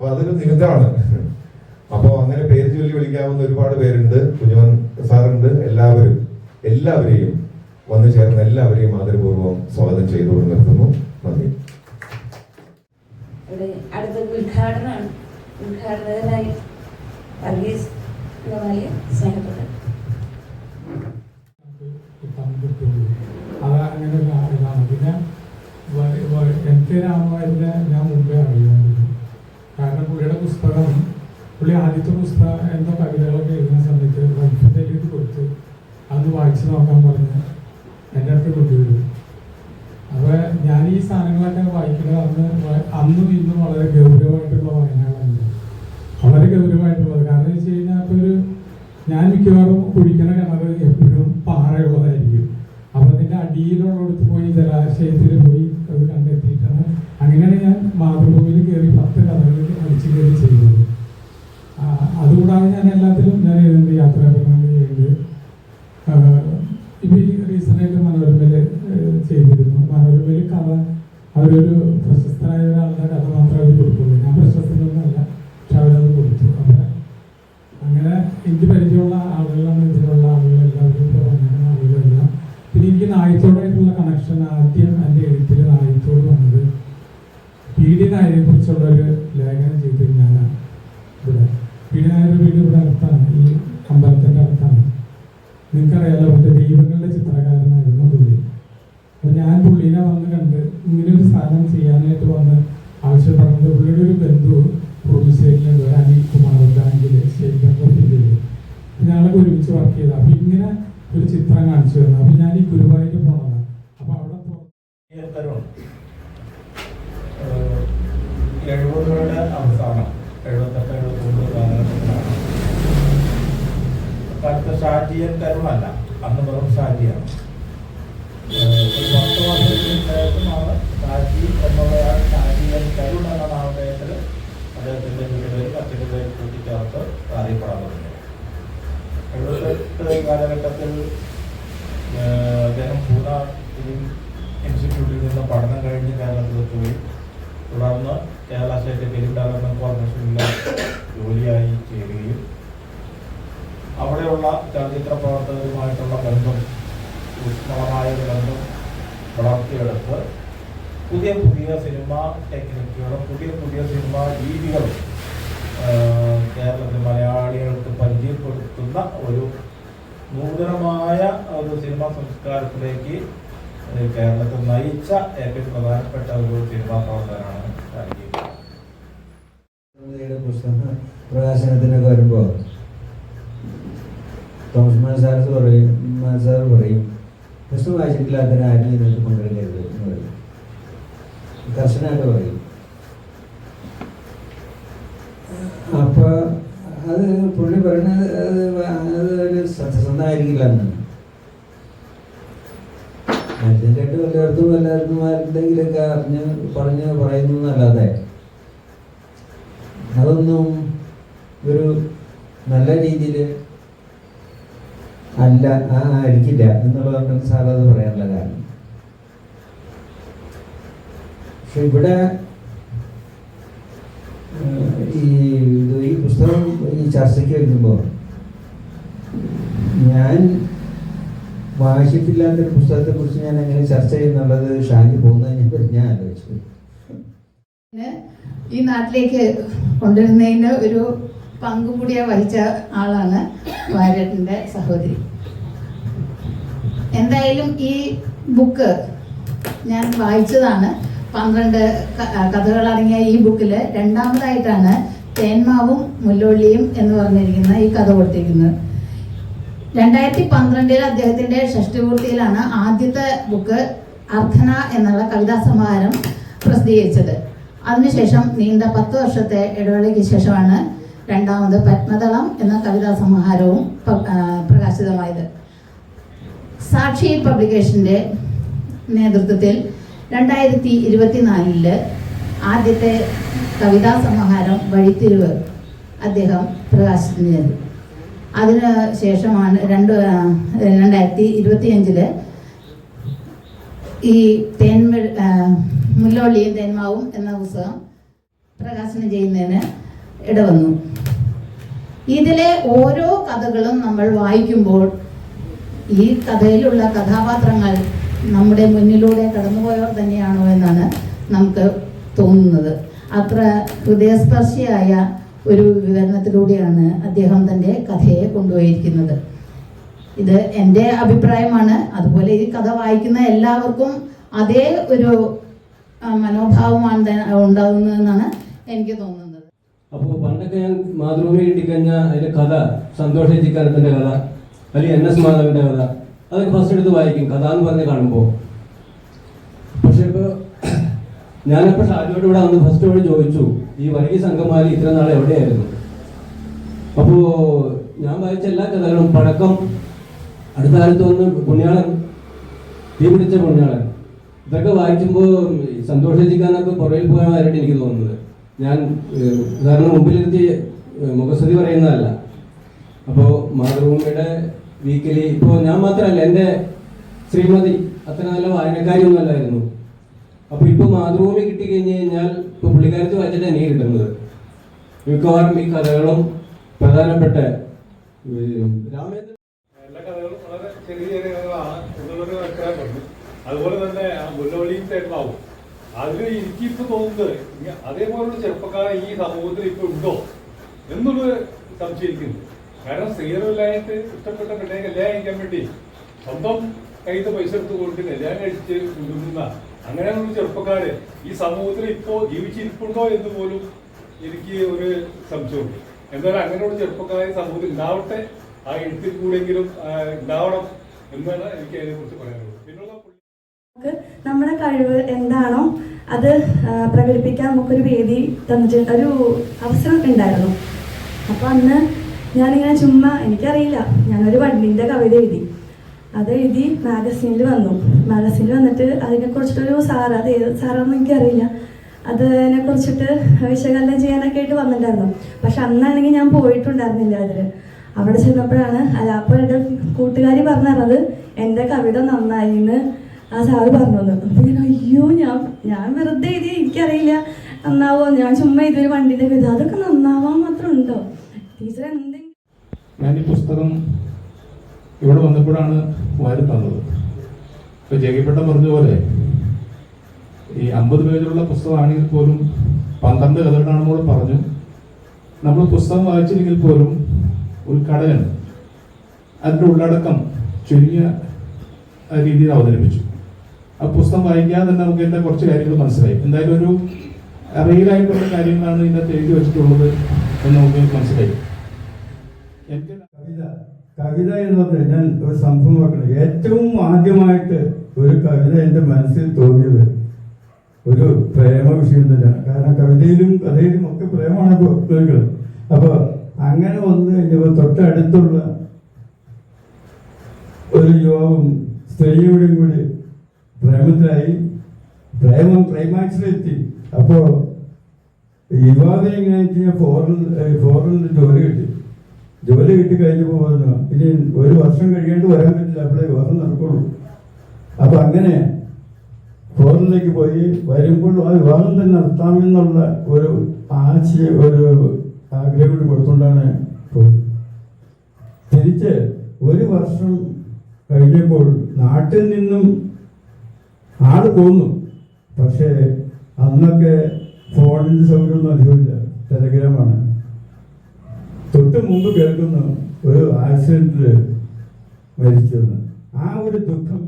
അപ്പൊ അതൊരു നിമിത്തമാണ്. അപ്പോൾ അങ്ങനെ പേര് ചൊല്ലി വിളിക്കാവുന്ന ഒരുപാട് പേരുണ്ട്. കുഞ്ഞുമൻ സാറുണ്ട്. എല്ലാവരും എല്ലാവരെയും വന്നു ചേർന്ന എല്ലാവരെയും ആദരപൂർവം സ്വാഗതം ചെയ്തുകൊണ്ട് നിർത്തുന്നു. നന്ദി. ഉദ്ഘാടനം ഉദ്ഘാടനമാണ് സ്നേഹപ്പെട്ടു പങ്കിട്ടുള്ളൂ അത് അങ്ങനെ ഒരു ഇതാണ് പിന്നെ വ- വ- എം കെ രാമവാരിനെ ഞാൻ മുമ്പേ അറിയുമായിരുന്നു കാരണം പുള്ളിയുടെ പുസ്തകം പുള്ളി ആദ്യത്തെ പുസ്തകം എന്തോ കവിതകളൊക്കെ എഴുതുന്ന സമയത്ത് വൈഫിന്റെ കൊടുത്ത് അത് വായിച്ചു നോക്കാൻ പറഞ്ഞ് എന്റെ അടുത്ത് കൊണ്ടുവരും. അപ്പോൾ ഞാൻ ഈ സാധനങ്ങളൊക്കെ വായിക്കുന്നത് അന്ന് അന്നും ഇന്നും വളരെ ഗൗരവമായിട്ടുള്ള വായനകളാണ് വളരെ ഗൗരവമായിട്ടുള്ളത് കാരണം എന്ന് വെച്ച് കഴിഞ്ഞാൽ ഇപ്പോൾ ഒരു ഞാൻ മിക്കവാറും കുടിക്കണ കിണർ എപ്പോഴും പാറയുള്ളതായിരിക്കും. അപ്പോൾ അതിന്റെ അടിയിലുള്ളിടത്ത് പോയി ജലാശയത്തിൽ പോയി അത് കണ്ടെത്തിയിട്ടാണ് അങ്ങനെയാണ് ഞാൻ മാതൃഭൂമിയിൽ കയറി പത്ത് കഥകൾ അടിച്ചു കയറി ചെയ്യുന്നത്. അതുകൂടാതെ ഞാൻ എല്ലാത്തിലും ഞാൻ എഴുതുന്നത് യാത്രാഭരണങ്ങൾ ചെയ്യുന്നുണ്ട് ഇപ്പം ഈ റീസെന്റായിട്ട് മനോരമയിൽ ചെയ്തിരുന്നു. മനോരമയിൽ കഥ അവരൊരു പ്രശസ്തനായ ഒരാളുടെ കഥ മാത്രമേ അവർ കൊടുക്കുള്ളൂ. ഞാൻ പ്രശസ്തനൊന്നുമല്ല പക്ഷെ അവരത് കൊടുത്തു. അപ്പം അങ്ങനെ എനിക്ക് പരിചയമുള്ള ആളുകളാണ് ഇതിലുള്ള ആളുകളെല്ലാവരും വന്നിരുന്ന ആളുകളെല്ലാം പിന്നെ എനിക്ക് നായത്തോടായിട്ടുള്ള കണക്ഷൻ ആദ്യം എന്റെ എഴുത്തിൽ നായത്തോട് വന്നത് പി ഡി നായരെ കുറിച്ചുള്ള ഒരു ലേഖനം ചെയ്തത് ഞാനാണ് ഇവിടെ പി ഡി നായരുടെ വീട് ഇവിടെ അടുത്താണ് ഈ അമ്പലത്തിന്റെ അടുത്താണ് നിങ്ങൾക്കറിയാലോ മറ്റേ ദൈവങ്ങളുടെ ചിത്രകാരനായിരുന്നു പുള്ളി അപ്പോൾ ഞാൻ പുള്ളീനെ വന്ന് കണ്ട് ഇങ്ങനെ ഒരു സാധനം ചെയ്യാനായിട്ട് വന്ന് ആവശ്യപ്പെടുന്നത് പുള്ളിയുടെ ഒരു ബന്ധു പ്രൊഡ്യൂസേറ്റിലുണ്ട് ഒരു അനിൽ കുമാർ ബാങ്കിൽ സ്റ്റേറ്റ് ബാങ്ക് ഓഫ് ഇന്ത്യയിൽ ഞങ്ങളൊക്കെ ഒരുമിച്ച് വർക്ക് ചെയ്ത. അപ്പൊ ഇങ്ങനെ ഒരു ചിത്രം കാണിച്ചു തന്നു. അപ്പൊ ഞാൻ ഈ ഗുരുവായൂർ പോണതാണ്. അപ്പൊ അവിടെ എഴുപതുകളുടെ അവസാനം. അന്ന് വെറും ഷാജിയാണ്. അദ്ദേഹത്തിന്റെ വീടുകളിൽ മറ്റൊരു കൂട്ടിക്കകത്ത് തുടങ്ങി എഴുപത്തെട്ട് കാലഘട്ടത്തിൽ അദ്ദേഹം പൂന ഫിലിം ഇൻസ്റ്റിറ്റ്യൂട്ടിൽ നിന്ന് പഠനം കഴിഞ്ഞ് കേരളത്തിൽ പോയി. തുടർന്ന് കേരള സ്റ്റേറ്റ് ഫിലിം ഡെവലപ്മെന്റ് കോർപ്പറേഷനിലെ ജോലിയായി ചേരുകയും അവിടെയുള്ള ചലച്ചിത്ര പ്രവർത്തകരുമായിട്ടുള്ള ബന്ധം ഊഷ്മളമായ ഒരു ബന്ധം വളർത്തിയെടുത്ത് പുതിയ പുതിയ സിനിമ ടെക്നിക്കുകളും പുതിയ പുതിയ സിനിമ രീതികളും ഏഹ് കേരളത്തിൽ മലയാളികൾക്ക് പരിചയപ്പെടുത്തുന്ന ഒരു നൂതനമായ ഒരു സിനിമാ സംസ്കാരത്തിലേക്ക് കേരളത്തെ നയിച്ച ഏറ്റവും പ്രധാനപ്പെട്ട ഒരു സിനിമാ കവിതയുടെ പുസ്തക പ്രകാശനത്തിനൊക്കെ വരുമ്പോൾ തോമസ് മാൻ സാർ പറയും മാൻ സാർ പറയും പുസ്തകം വായിച്ചിട്ടില്ലാത്തതിന് ആരും ഇതിനകത്ത് പങ്കെടുക്കരുത് എന്ന് പറയും. കർശനമായിട്ട് പറയും. അപ്പോൾ അത് പുള്ളി പറയുന്നത് അത് വ- അത് ഒരു സത്യസന്ധമായിരിക്കില്ല എന്നാണ് അതിന്റെയായിട്ട് വല്ലയിടത്തും എല്ലായിടത്തും എന്തെങ്കിലുമൊക്കെ അറിഞ്ഞ് പറഞ്ഞ് പറയുന്നു എന്നല്ലാതെ അതൊന്നും ഒരു നല്ല രീതിയിൽ അല്ല ആ ആയിരിക്കില്ല എന്നുള്ളതുകൊണ്ടാണ് സാർ അത് പറയാനുള്ള കാരണം. പക്ഷെ ഇവിടെ ചർച്ചയ്ക്ക് വരുമ്പോൾ ഞാൻ വായിച്ചിട്ടില്ലാത്തൊരു പുസ്തകത്തെ കുറിച്ച് ഞാൻ എങ്ങനെ ചർച്ച ചെയ്യുന്നുള്ളത് ഷാജി പോകുന്നതിനെ ഞാൻ ആലോചിച്ചു. ഈ നാട്ടിലേക്ക് കൊണ്ടുവരുന്നതിന് ഒരു പങ്കും കൂടിയ വഹിച്ച ആളാണ് വാര്യട്ടിന്റെ സഹോദരി. എന്തായാലും ഈ ബുക്ക് ഞാൻ വായിച്ചതാണ്. പന്ത്രണ്ട് കഥകളടങ്ങിയ ഈ ബുക്കിൽ രണ്ടാമതായിട്ടാണ് തേന്മാവും മുല്ലൊള്ളിയും എന്ന് പറഞ്ഞിരിക്കുന്ന ഈ കഥ കൊടുത്തിരിക്കുന്നത്. രണ്ടായിരത്തി പന്ത്രണ്ടിൽ അദ്ദേഹത്തിന്റെ ഷഷ്ടിപൂർത്തിയിലാണ് ആദ്യത്തെ ബുക്ക് അർത്ഥന എന്നുള്ള കവിതാ സമാഹാരം പ്രസിദ്ധീകരിച്ചത്. അതിനുശേഷം നീണ്ട പത്ത് വർഷത്തെ ഇടവേളയ്ക്ക് ശേഷമാണ് രണ്ടാമത് പത്മതളം എന്ന കവിതാ സമാഹാരവും പ്രകാശിതമായത്. സാക്ഷി പബ്ലിക്കേഷന്റെ നേതൃത്വത്തിൽ രണ്ടായിരത്തി ഇരുപത്തിനാലിൽ ആദ്യത്തെ കവിതാ സമാഹാരം വഴിത്തിരിവ് അദ്ദേഹം പ്രകാശനം ചെയ്തു അതിന് ശേഷമാണ് രണ്ട് രണ്ടായിരത്തി ഇരുപത്തിയഞ്ചിൽ ഈ തേന്മ മുല്ലോള്ളിയും തേന്മാവും എന്ന പുസ്തകം പ്രകാശനം ചെയ്യുന്നതിന് ഇടവന്നു. ഇതിലെ ഓരോ കഥകളും നമ്മൾ വായിക്കുമ്പോൾ ഈ കഥയിലുള്ള കഥാപാത്രങ്ങൾ നമ്മുടെ മുന്നിലൂടെ കടന്നുപോയവർ തന്നെയാണോ എന്നാണ് നമുക്ക് തോന്നുന്നത്. അത്ര ഹൃദയസ്പർശിയായ ഒരു വിവരണത്തിലൂടെയാണ് അദ്ദേഹം തന്റെ കഥയെ കൊണ്ടുപോയിരിക്കുന്നത്. ഇത് എന്റെ അഭിപ്രായമാണ്. അതുപോലെ ഈ കഥ വായിക്കുന്ന എല്ലാവർക്കും അതേ ഒരു മനോഭാവമാണ് ഉണ്ടാകുന്നതെന്നാണ് എനിക്ക് തോന്നുന്നത്. അപ്പോൾ പണ്ടൊക്കെ ഞാൻ മാതൃഭൂമി കിട്ടിക്കഴിഞ്ഞ അതിന്റെ കഥ സന്തോഷ ചിക്കാരത്തിന്റെ കഥ അല്ലെങ്കിൽ എൻ എസ് മാധവിന്റെ കഥ അതൊക്കെ ഫസ്റ്റ് എടുത്ത് വായിക്കും. കഥ എന്ന് പറഞ്ഞ് കാണുമ്പോൾ. പക്ഷേ ഇപ്പോൾ ഞാനപ്പോൾ ഷാജിയോട് ഇവിടെ വന്ന് ഫസ്റ്റ് ഇവിടെ ചോദിച്ചു ഈ വർഗീസ് സംഘമാലി ഇത്ര നാൾ എവിടെയായിരുന്നു? അപ്പോൾ ഞാൻ വായിച്ച എല്ലാ കഥകളും പഴക്കം അടുത്ത കാലത്ത് വന്ന് പുണ്യാളൻ തീ പിടിച്ച പുണ്യാളൻ. ഇതൊക്കെ വായിക്കുമ്പോൾ സന്തോഷിക്കാന്നൊക്കെ പുറകിൽ പോയമായിട്ട് എനിക്ക് തോന്നുന്നത്. ഞാൻ ഉദാഹരണം മുമ്പിലിരുത്തി മുഖസ്തുതി പറയുന്നതല്ല. അപ്പോൾ മാതൃഭൂമിയുടെ വീക്കിലി ഇപ്പോൾ ഞാൻ മാത്രമല്ല എന്റെ ശ്രീമതി അത്ര നല്ല വായനക്കാരിയൊന്നും അല്ലായിരുന്നു. അപ്പോൾ ഇപ്പൊ മാതൃഭൂമി കിട്ടി കഴിഞ്ഞു കഴിഞ്ഞാൽ ഇപ്പൊ പുള്ളിക്കാരത്ത് വായിച്ചിട്ട് എനിക്ക് കിട്ടുന്നത്. മിക്കവാറും ഈ കഥകളും പ്രധാനപ്പെട്ട ഏഹ്, രാമേന്ദ്ര എല്ലാ കഥകളും വളരെ ചെറിയ ചെറിയ കഥകളാണ് എന്നുള്ളത് അതുപോലെ തന്നെ ആ മുല്ലവള്ളിയും തേട്ടാവും അതിൽ എനിക്കിപ്പോ തോന്നുന്നത് അതേപോലുള്ള ചെറുപ്പക്കാരെ ഈ സമൂഹത്തിൽ ഇപ്പൊ ഉണ്ടോ എന്നുള്ളത് സംശയിക്കുന്നു കാരണം സ്ത്രീകളുമായിട്ട് ഇഷ്ടപ്പെട്ട കല്യാണം കഴിക്കാൻ വേണ്ടി സ്വന്തം കയ്യിൽ പൈസ എടുത്ത് കല്യാണം കഴിച്ച് കൊണ്ടുവരുന്ന ഒരു ചെറുപ്പക്കാര്. ഈ സമൂഹത്തിൽ ഇപ്പോ ജീവിച്ചിരിപ്പുണ്ടോ എന്ന് പോലും എനിക്ക് ഒരു സംശയമുണ്ട്. എന്നാൽ അങ്ങനെയുള്ള ചെറുപ്പക്കാരെ സമൂഹത്തിൽ ഉണ്ടാവട്ടെ ആ എഴുത്തിൽ കൂടെങ്കിലും ഉണ്ടാവണം എന്നാണ് എനിക്ക് അതിനെ കുറിച്ച് പറയാനുള്ളത്. നമുക്ക് നമ്മുടെ കഴിവ് എന്താണോ അത് പ്രകടിപ്പിക്കാൻ നമുക്കൊരു വേദി തന്നിട്ട് ഒരു അവസരം ഉണ്ടായിരുന്നു. അപ്പൊ അന്ന് ഞാനിങ്ങനെ ചുമ്മാ എനിക്കറിയില്ല. ഞാനൊരു വണ്ണിന്റെ കവിത എഴുതി. അത് എഴുതി മാഗസീനിൽ വന്നു. മാഗസീനിൽ വന്നിട്ട് അതിനെക്കുറിച്ചിട്ടൊരു സാറ് അത് ഏത് സാറാണെന്ന് എനിക്കറിയില്ല. അതിനെ കുറിച്ചിട്ട് വിശകലനം ചെയ്യാനൊക്കെ ആയിട്ട് വന്നിട്ടുണ്ടായിരുന്നു. പക്ഷെ അന്നാണെങ്കിൽ ഞാൻ പോയിട്ടുണ്ടായിരുന്നില്ല അതിൽ അവിടെ ചെന്നപ്പോഴാണ് അല്ല അപ്പോൾ എന്റെ കൂട്ടുകാരി പറഞ്ഞത് എന്റെ കവിത നന്നായി എന്ന് ആ സാറ് പറഞ്ഞു തന്നു അപ്പൊ ഞാൻ അയ്യോ ഞാൻ ഞാൻ വെറുതെ എഴുതി എനിക്കറിയില്ല. നന്നാവോ? ഞാൻ ചുമ്മാ ഇതൊരു വണ്ടിന്റെ കവിത അതൊക്കെ നന്നാവാൻ മാത്രം ഉണ്ടോ? ടീച്ചർ എന്തെങ്കിലും ഞാൻ ഈ പുസ്തകം ഇവിടെ വന്നപ്പോഴാണ് വാരി തന്നത്. ഇപ്പൊ ജേകിപ്പെട്ടം പറഞ്ഞ പോലെ ഈ അമ്പത് പേജുള്ള പുസ്തകമാണെങ്കിൽ പോലും പന്ത്രണ്ട് കഥകളാണ് നമ്മൾ പറഞ്ഞു. നമ്മൾ പുസ്തകം വായിച്ചില്ലെങ്കിൽ പോലും ഒരു ഉൾക്കടകൻ അതിന്റെ ഉള്ളടക്കം ചുരുങ്ങിയ രീതിയിൽ അവതരിപ്പിച്ചു. ആ പുസ്തകം വായിക്കാതെ തന്നെ നമുക്ക് എന്റെ കുറച്ച് കാര്യങ്ങൾ മനസ്സിലായി. എന്തായാലും ഒരു റിയലായിട്ടുള്ള കാര്യങ്ങളാണ് ഇതിനകത്ത് എഴുതി വെച്ചിട്ടുള്ളത് എന്ന് നമുക്ക് മനസ്സിലായി. എനിക്ക് കവിത എന്ന് പറഞ്ഞാൽ ഞാൻ ഒരു സംഭവം നോക്കണം ഏറ്റവും ആദ്യമായിട്ട് ഒരു കവിത എന്റെ മനസ്സിൽ തോന്നിയത് ഒരു പ്രേമ വിഷയം തന്നെയാണ്. കാരണം കവിതയിലും കഥയിലും ഒക്കെ പ്രേമമാണ് ഉപയോഗിക്കുന്നത്. അപ്പോൾ അങ്ങനെ വന്ന് കഴിഞ്ഞപ്പോൾ തൊട്ടടുത്തുള്ള ഒരു യുവാവും സ്ത്രീയോടും കൂടി പ്രേമത്തിലായി. പ്രേമം ക്ലൈമാക്സിലെത്തി. അപ്പോൾ യുവാവിനെ ഇങ്ങനെ ഫോറിൽ ഫോറിൽ ജോലി കിട്ടി. ജോലി കിട്ടി കഴിഞ്ഞപ്പോൾ പറഞ്ഞു ഇനി ഒരു വർഷം കഴിയേണ്ടി വരാൻ പറ്റില്ല. അവിടെ വിവാഹം നടക്കുള്ളൂ. അപ്പൊ അങ്ങനെ ഫോറിനിലേക്ക് പോയി വരുമ്പോൾ ആ വിവാഹം തന്നെ നടത്താമെന്നുള്ള ഒരു ആശയ ഒരു ആഗ്രഹം കൂടി കൊടുത്തുകൊണ്ടാണ് തിരിച്ച് ഒരു വർഷം കഴിഞ്ഞപ്പോൾ നാട്ടിൽ നിന്നും ആൾ പോന്നു. പക്ഷേ അന്നൊക്കെ ഫോണിന്റെ സൗകര്യമൊന്നും അധികമില്ല. ടെലഗ്രാമാണ്. തൊട്ട് മുമ്പ് കേൾക്കുന്നു ഒരു ആക്സിഡന്റിൽ മരിച്ചെന്ന് ആ ഒരു ദുഃഖം